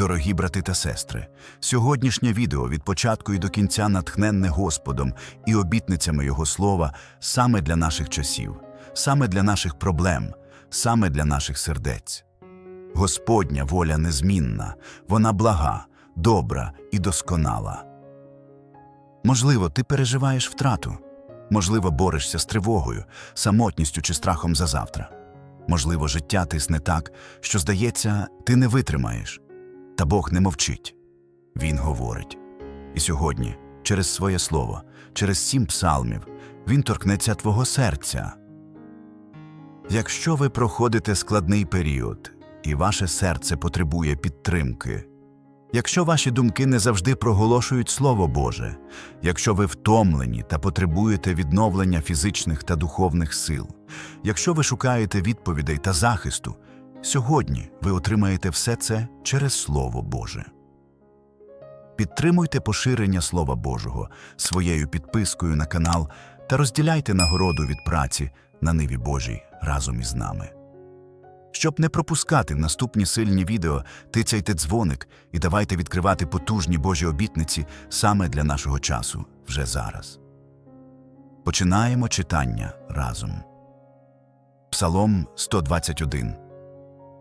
Дорогі брати та сестри, сьогоднішнє відео від початку і до кінця натхненне Господом і обітницями Його слова саме для наших часів, саме для наших проблем, саме для наших сердець. Господня воля незмінна, вона блага, добра і досконала. Можливо, ти переживаєш втрату, можливо, борешся з тривогою, самотністю чи страхом за завтра. Можливо, життя тисне так, що, здається, ти не витримаєш. Та Бог не мовчить. Він говорить. І сьогодні, через своє слово, через сім псалмів, Він торкнеться твого серця. Якщо ви проходите складний період, і ваше серце потребує підтримки, якщо ваші думки не завжди проголошують Слово Боже, якщо ви втомлені та потребуєте відновлення фізичних та духовних сил, якщо ви шукаєте відповідей та захисту, сьогодні ви отримаєте все це через Слово Боже. Підтримуйте поширення Слова Божого своєю підпискою на канал та розділяйте нагороду від праці на ниві Божій разом із нами. Щоб не пропускати наступні сильні відео, тицяйте дзвоник і давайте відкривати потужні Божі обітниці саме для нашого часу вже зараз. Починаємо читання разом. Псалом 121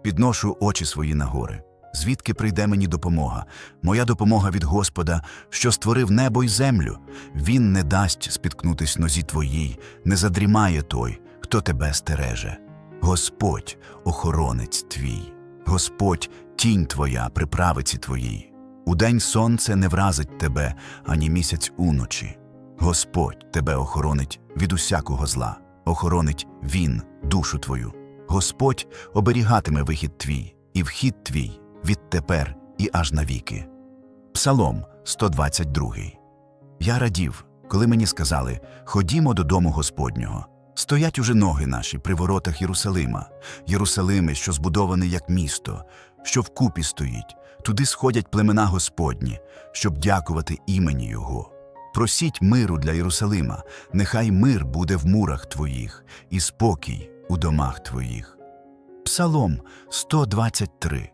Підношу очі свої на гори. Звідки прийде мені допомога? Моя допомога від Господа, що створив небо й землю. Він не дасть спіткнутись нозі твоїй, не задрімає той, хто тебе стереже. Господь, охоронець твій, Господь, тінь твоя при правиці твоїй. Удень сонце не вразить тебе, ані місяць уночі. Господь тебе охоронить від усякого зла, охоронить Він душу твою. Господь оберігатиме вихід твій і вхід твій відтепер і аж навіки. Псалом 122. Я радів, коли мені сказали Ходімо додому Господнього. Стоять уже ноги наші при воротах Єрусалима, Єрусалими, що збудований як місто, що вкупі стоїть, туди сходять племена Господні, щоб дякувати імені Його. Просіть миру для Єрусалима, нехай мир буде в мурах твоїх, і спокій у домах твоїх. Псалом 123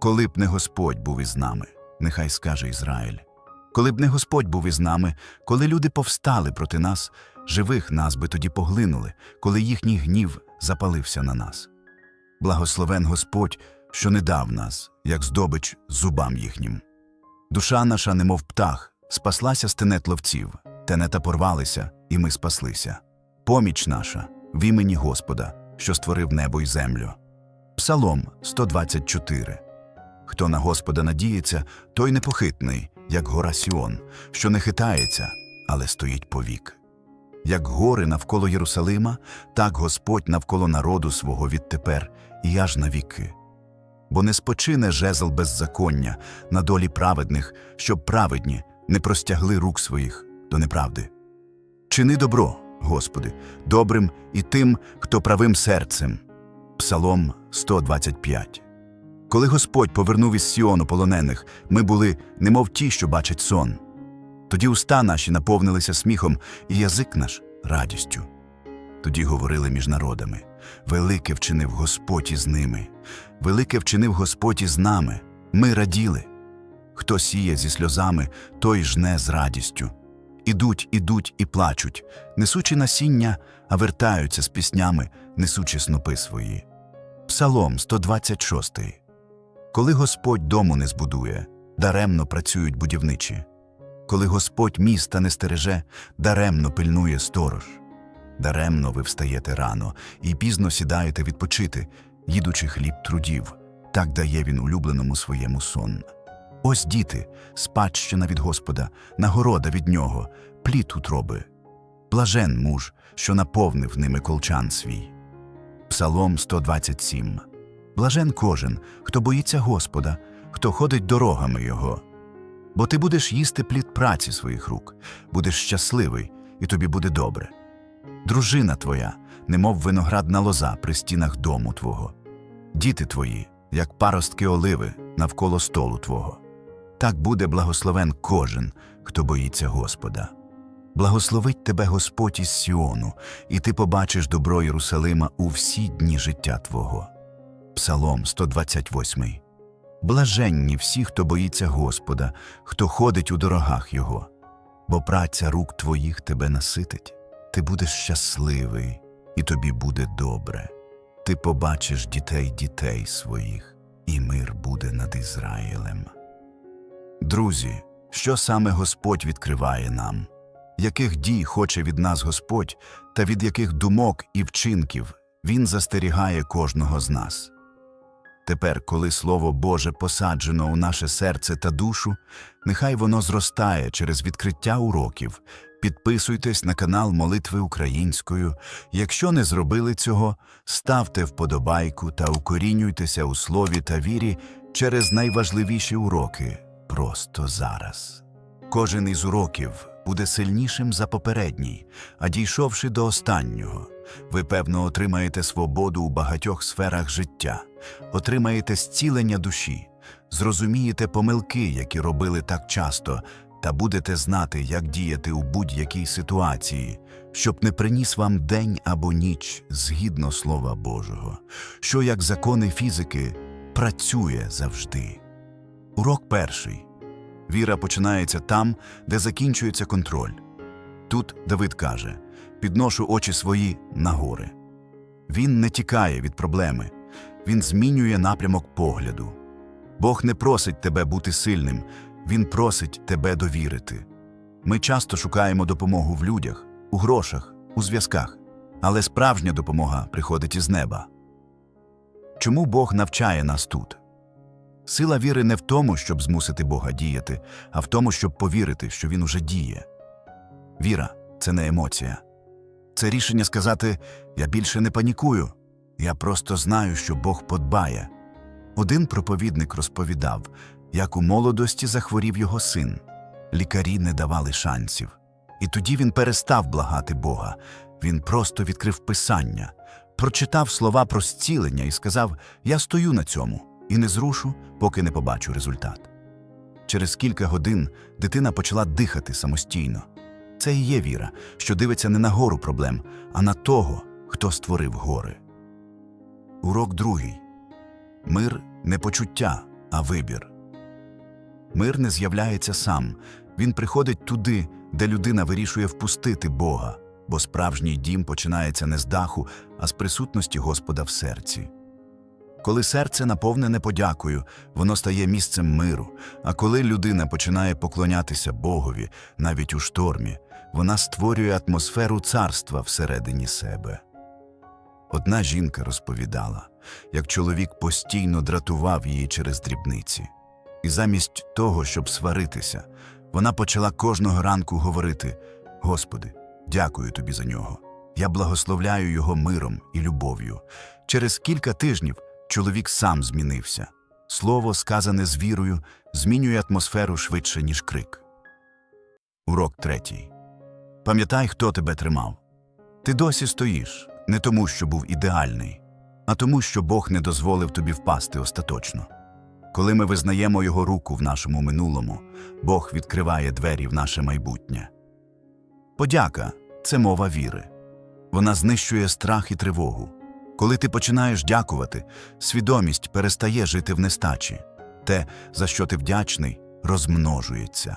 Коли б не Господь був із нами, нехай скаже Ізраїль. Коли б не Господь був із нами, коли люди повстали проти нас, живих нас би тоді поглинули, коли їхній гнів запалився на нас. Благословен Господь, що не дав нас, як здобич зубам їхнім. Душа наша, немов птах, спаслася з тенет ловців, тенета порвалися, і ми спаслися. Поміч наша в імені Господа, що створив небо й землю. Псалом 124 Хто на Господа надіється, той непохитний, як гора Сіон, що не хитається, але стоїть повік. Як гори навколо Єрусалима, так Господь навколо народу свого відтепер і аж навіки. Бо не спочине жезл беззаконня на долі праведних, щоб праведні не простягли рук своїх до неправди. Чини добро, Господи, добрим і тим, хто правим серцем. Псалом 125 Коли Господь повернув із Сіону полонених, ми були, немов ті, що бачать сон. Тоді уста наші наповнилися сміхом, і язик наш радістю. Тоді говорили між народами Велике вчинив Господь із ними, велике вчинив Господь із нами. Ми раділи. Хто сіє зі сльозами, той жне з радістю. Ідуть, ідуть і плачуть, несучи насіння, а вертаються з піснями, несучи снопи свої. Псалом 126 Коли Господь дому не збудує, даремно працюють будівничі. Коли Господь міста не стереже, даремно пильнує сторож. Даремно ви встаєте рано і пізно сідаєте відпочити, їдучи хліб трудів, так дає він улюбленому своєму сон. Ось діти, спадщина від Господа, нагорода від нього, плід утроби. Блажен муж, що наповнив ними колчан свій. Псалом 127 Блажен кожен, хто боїться Господа, хто ходить дорогами Його. Бо ти будеш їсти плід праці своїх рук, будеш щасливий, і тобі буде добре. Дружина твоя, немов виноградна лоза при стінах дому твого, діти твої, як паростки оливи навколо столу твого. Так буде благословен кожен, хто боїться Господа. Благословить тебе Господь із Сіону, і ти побачиш добро Єрусалима у всі дні життя твого. Псалом 128 Блаженні всі, хто боїться Господа, хто ходить у дорогах Його, бо праця рук твоїх тебе наситить, ти будеш щасливий, і тобі буде добре. Ти побачиш дітей дітей своїх, і мир буде над Ізраїлем. Друзі, що саме Господь відкриває нам? Яких дій хоче від нас Господь, та від яких думок і вчинків Він застерігає кожного з нас? Тепер, коли Слово Боже посаджено у наше серце та душу, нехай воно зростає через відкриття уроків. Підписуйтесь на канал Молитви Українською. Якщо не зробили цього, ставте вподобайку та укорінюйтеся у слові та вірі через найважливіші уроки просто зараз. Кожен із уроків буде сильнішим за попередній, а дійшовши до останнього, ви певно отримаєте свободу у багатьох сферах життя, отримаєте зцілення душі, зрозумієте помилки, які робили так часто, та будете знати, як діяти у будь-якій ситуації, щоб не приніс вам день або ніч згідно Слова Божого, що як закони фізики працює завжди. Урок перший. Віра починається там, де закінчується контроль. Тут Давид каже: підношу очі свої на гори. Він не тікає від проблеми, він змінює напрямок погляду. Бог не просить тебе бути сильним, Він просить тебе довірити. Ми часто шукаємо допомогу в людях, у грошах, у зв'язках, але справжня допомога приходить із неба. Чому Бог навчає нас тут? Сила віри не в тому, щоб змусити Бога діяти, а в тому, щоб повірити, що Він уже діє. Віра це не емоція. Це рішення сказати Я більше не панікую, я просто знаю, що Бог подбає. Один проповідник розповідав, як у молодості захворів його син. Лікарі не давали шансів. І тоді він перестав благати Бога. Він просто відкрив писання, прочитав слова про зцілення і сказав: Я стою на цьому і не зрушу, поки не побачу результат. Через кілька годин дитина почала дихати самостійно. Це і є віра, що дивиться не на гору проблем, а на того, хто створив гори. Урок другий мир не почуття, а вибір. Мир не з'являється сам, він приходить туди, де людина вирішує впустити Бога, бо справжній дім починається не з даху, а з присутності Господа в серці. Коли серце наповнене подякою, воно стає місцем миру, а коли людина починає поклонятися Богові навіть у штормі, вона створює атмосферу царства всередині себе. Одна жінка розповідала, як чоловік постійно дратував її через дрібниці. І замість того, щоб сваритися, вона почала кожного ранку говорити: Господи, дякую тобі за нього. Я благословляю його миром і любов'ю. Через кілька тижнів чоловік сам змінився. Слово, сказане з вірою, змінює атмосферу швидше, ніж крик. Урок третій. Пам'ятай, хто тебе тримав. Ти досі стоїш не тому, що був ідеальний, а тому, що Бог не дозволив тобі впасти остаточно. Коли ми визнаємо Його руку в нашому минулому, Бог відкриває двері в наше майбутнє. Подяка це мова віри. Вона знищує страх і тривогу. Коли ти починаєш дякувати, свідомість перестає жити в нестачі. Те, за що ти вдячний, розмножується.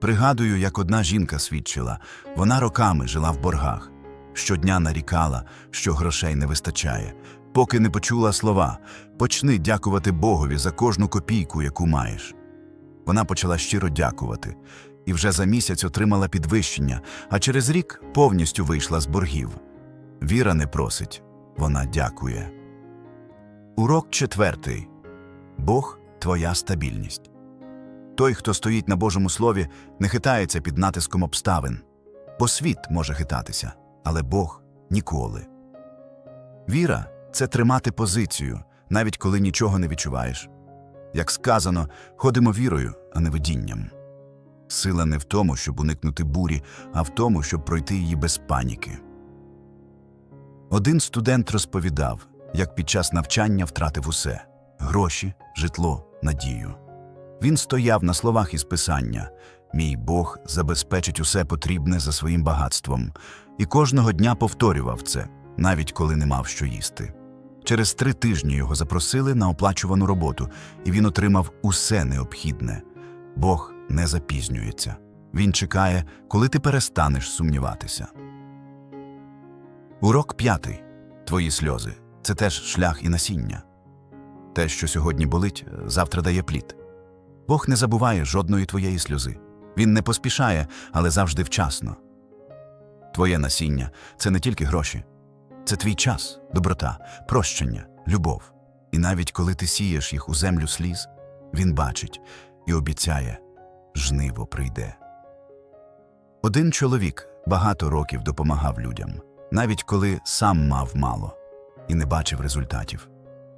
Пригадую, як одна жінка свідчила, вона роками жила в боргах, щодня нарікала, що грошей не вистачає, поки не почула слова почни дякувати Богові за кожну копійку, яку маєш. Вона почала щиро дякувати і вже за місяць отримала підвищення, а через рік повністю вийшла з боргів. Віра не просить, вона дякує. Урок четвертий Бог твоя стабільність. Той, хто стоїть на Божому слові, не хитається під натиском обставин, бо світ може хитатися, але Бог ніколи. Віра це тримати позицію, навіть коли нічого не відчуваєш. Як сказано, ходимо вірою, а не видінням. Сила не в тому, щоб уникнути бурі, а в тому, щоб пройти її без паніки. Один студент розповідав, як під час навчання втратив усе гроші, житло, надію. Він стояв на словах із писання Мій Бог забезпечить усе потрібне за своїм багатством, і кожного дня повторював це, навіть коли не мав що їсти. Через три тижні його запросили на оплачувану роботу, і він отримав усе необхідне. Бог не запізнюється. Він чекає, коли ти перестанеш сумніватися. Урок п'ятий. Твої сльози це теж шлях і насіння. Те, що сьогодні болить, завтра дає плід. Бог не забуває жодної твоєї сльози. Він не поспішає, але завжди вчасно. Твоє насіння це не тільки гроші, це твій час, доброта, прощення, любов. І навіть коли ти сієш їх у землю сліз, він бачить і обіцяє жниво прийде. Один чоловік багато років допомагав людям, навіть коли сам мав мало і не бачив результатів.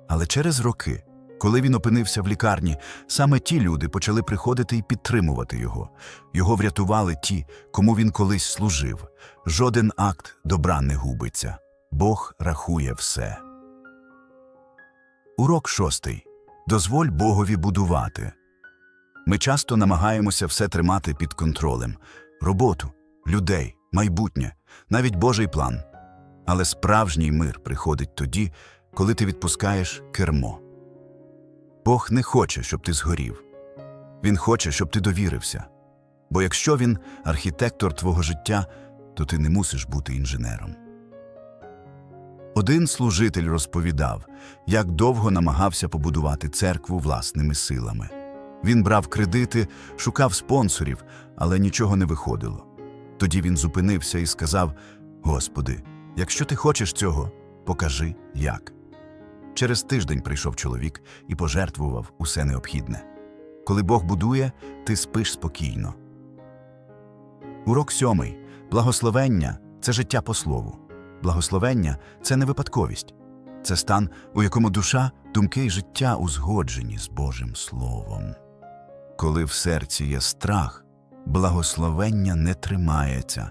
Але через роки, коли він опинився в лікарні, саме ті люди почали приходити і підтримувати його. Його врятували ті, кому він колись служив. Жоден акт добра не губиться. Бог рахує все. Урок шостий. Дозволь Богові будувати. Ми часто намагаємося все тримати під контролем роботу, людей, майбутнє, навіть Божий план. Але справжній мир приходить тоді, коли ти відпускаєш кермо. Бог не хоче, щоб ти згорів. Він хоче, щоб ти довірився. Бо якщо він архітектор твого життя, то ти не мусиш бути інженером. Один служитель розповідав, як довго намагався побудувати церкву власними силами. Він брав кредити, шукав спонсорів, але нічого не виходило. Тоді він зупинився і сказав: Господи, якщо ти хочеш цього, покажи як. Через тиждень прийшов чоловік і пожертвував усе необхідне. Коли Бог будує, ти спиш спокійно. Урок сьомий. Благословення це життя по слову. Благословення це не випадковість. Це стан, у якому душа, думки і життя узгоджені з Божим Словом. Коли в серці є страх, благословення не тримається.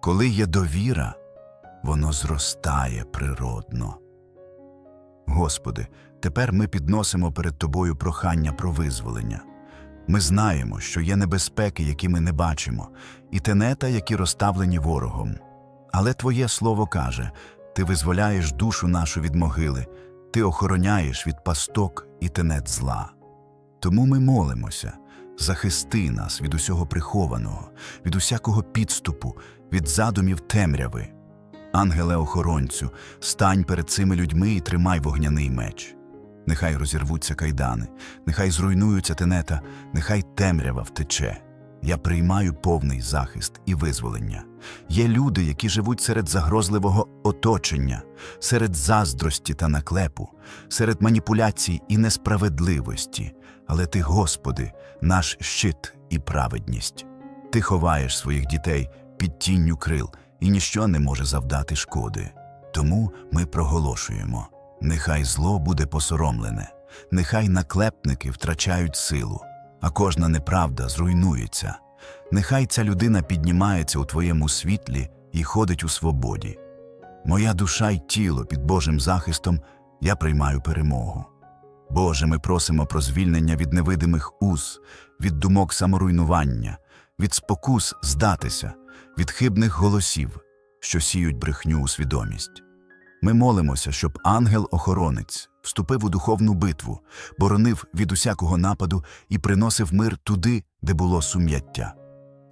Коли є довіра, воно зростає природно. Господи, тепер ми підносимо перед Тобою прохання про визволення. Ми знаємо, що є небезпеки, які ми не бачимо, і тенета, які розставлені ворогом. Але Твоє слово каже ти визволяєш душу нашу від могили, ти охороняєш від пасток і тенет зла. Тому ми молимося, захисти нас від усього прихованого, від усякого підступу, від задумів темряви. Ангеле охоронцю, стань перед цими людьми і тримай вогняний меч. Нехай розірвуться кайдани, нехай зруйнуються тенета, нехай темрява втече. Я приймаю повний захист і визволення. Є люди, які живуть серед загрозливого оточення, серед заздрості та наклепу, серед маніпуляцій і несправедливості. Але ти, Господи, наш щит і праведність. Ти ховаєш своїх дітей під тінню крил, і ніщо не може завдати шкоди. Тому ми проголошуємо: нехай зло буде посоромлене, нехай наклепники втрачають силу, а кожна неправда зруйнується. Нехай ця людина піднімається у твоєму світлі і ходить у свободі. Моя душа й тіло під Божим захистом, я приймаю перемогу. Боже, ми просимо про звільнення від невидимих уз, від думок саморуйнування, від спокус здатися, від хибних голосів, що сіють брехню у свідомість. Ми молимося, щоб ангел-охоронець вступив у духовну битву, боронив від усякого нападу і приносив мир туди, де було сум'яття.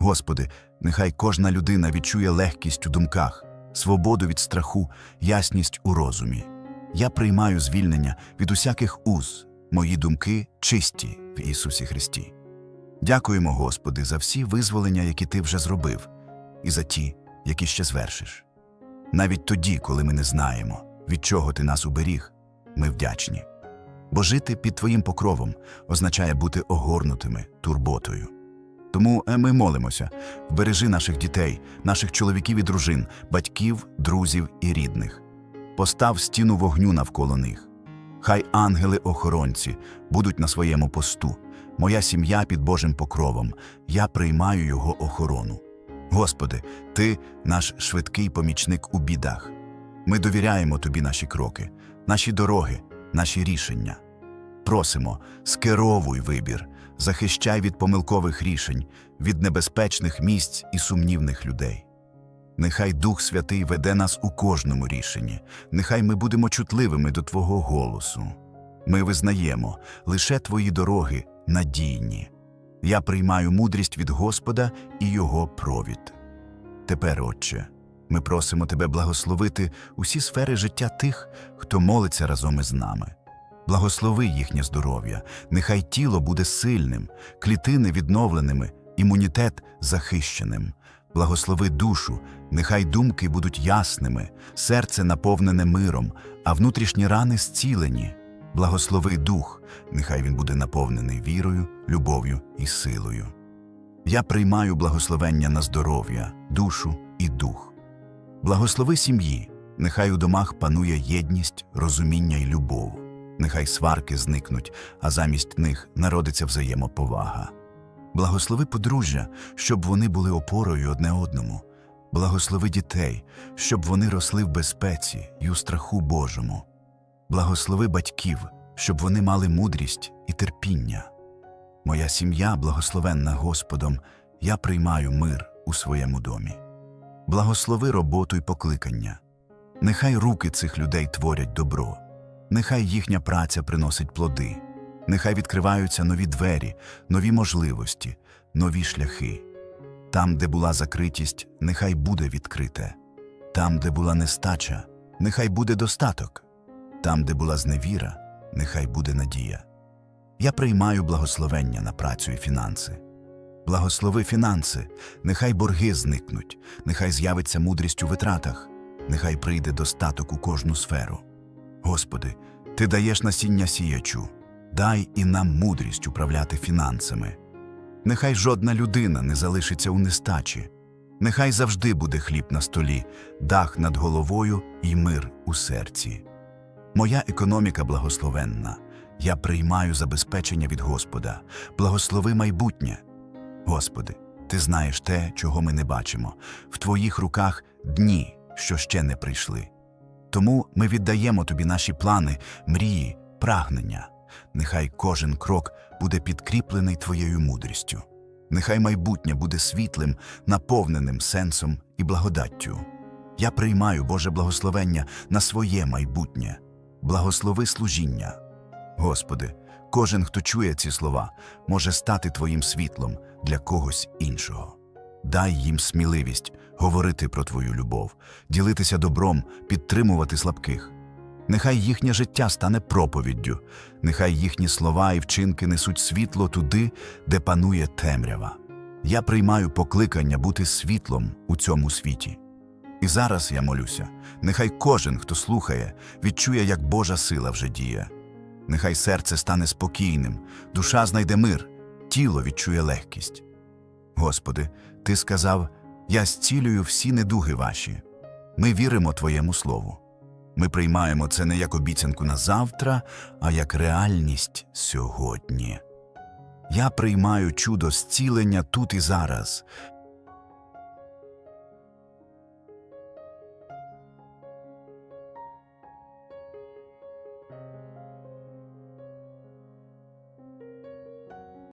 Господи, нехай кожна людина відчує легкість у думках, свободу від страху, ясність у розумі. Я приймаю звільнення від усяких уз, мої думки чисті в Ісусі Христі. Дякуємо, Господи, за всі визволення, які Ти вже зробив, і за ті, які ще звершиш. Навіть тоді, коли ми не знаємо, від чого ти нас уберіг, ми вдячні. Бо жити під Твоїм покровом означає бути огорнутими турботою. Тому е, ми молимося, вбережи наших дітей, наших чоловіків і дружин, батьків, друзів і рідних. Постав стіну вогню навколо них. Хай ангели-охоронці будуть на своєму посту. Моя сім'я під Божим покровом, я приймаю його охорону. Господи, Ти наш швидкий помічник у бідах. Ми довіряємо Тобі наші кроки, наші дороги, наші рішення. Просимо, скеровуй вибір, захищай від помилкових рішень, від небезпечних місць і сумнівних людей. Нехай Дух Святий веде нас у кожному рішенні, нехай ми будемо чутливими до Твого голосу. Ми визнаємо лише Твої дороги надійні. Я приймаю мудрість від Господа і Його провід. Тепер, Отче, ми просимо Тебе благословити усі сфери життя тих, хто молиться разом із нами. Благослови їхнє здоров'я, нехай тіло буде сильним, клітини відновленими, імунітет захищеним. Благослови душу, нехай думки будуть ясними, серце наповнене миром, а внутрішні рани зцілені. Благослови дух, нехай він буде наповнений вірою, любов'ю і силою. Я приймаю благословення на здоров'я, душу і дух. Благослови сім'ї, нехай у домах панує єдність, розуміння і любов. Нехай сварки зникнуть, а замість них народиться взаємоповага. Благослови подружжя, щоб вони були опорою одне одному. Благослови дітей, щоб вони росли в безпеці й у страху Божому. Благослови батьків, щоб вони мали мудрість і терпіння. Моя сім'я, благословенна Господом, я приймаю мир у своєму домі. Благослови роботу й покликання. Нехай руки цих людей творять добро, нехай їхня праця приносить плоди, нехай відкриваються нові двері, нові можливості, нові шляхи. Там, де була закритість, нехай буде відкрите. Там, де була нестача, нехай буде достаток. Там, де була зневіра, нехай буде надія. Я приймаю благословення на працю і фінанси. Благослови фінанси, нехай борги зникнуть, нехай з'явиться мудрість у витратах, нехай прийде достаток у кожну сферу. Господи, Ти даєш насіння сіячу, дай і нам мудрість управляти фінансами. Нехай жодна людина не залишиться у нестачі, нехай завжди буде хліб на столі, дах над головою і мир у серці. Моя економіка благословенна. Я приймаю забезпечення від Господа. Благослови майбутнє. Господи, Ти знаєш те, чого ми не бачимо. В Твоїх руках дні, що ще не прийшли. Тому ми віддаємо Тобі наші плани, мрії, прагнення. Нехай кожен крок буде підкріплений Твоєю мудрістю. Нехай майбутнє буде світлим, наповненим сенсом і благодаттю. Я приймаю Боже благословення на своє майбутнє. Благослови служіння. Господи, кожен, хто чує ці слова, може стати Твоїм світлом для когось іншого. Дай їм сміливість говорити про Твою любов, ділитися добром, підтримувати слабких. Нехай їхнє життя стане проповіддю, нехай їхні слова і вчинки несуть світло туди, де панує темрява. Я приймаю покликання бути світлом у цьому світі. І зараз я молюся, нехай кожен, хто слухає, відчує, як Божа сила вже діє. Нехай серце стане спокійним, душа знайде мир, тіло відчує легкість. Господи, Ти сказав: Я зцілюю всі недуги ваші. Ми віримо Твоєму Слову. Ми приймаємо це не як обіцянку на завтра, а як реальність сьогодні. Я приймаю чудо зцілення тут і зараз.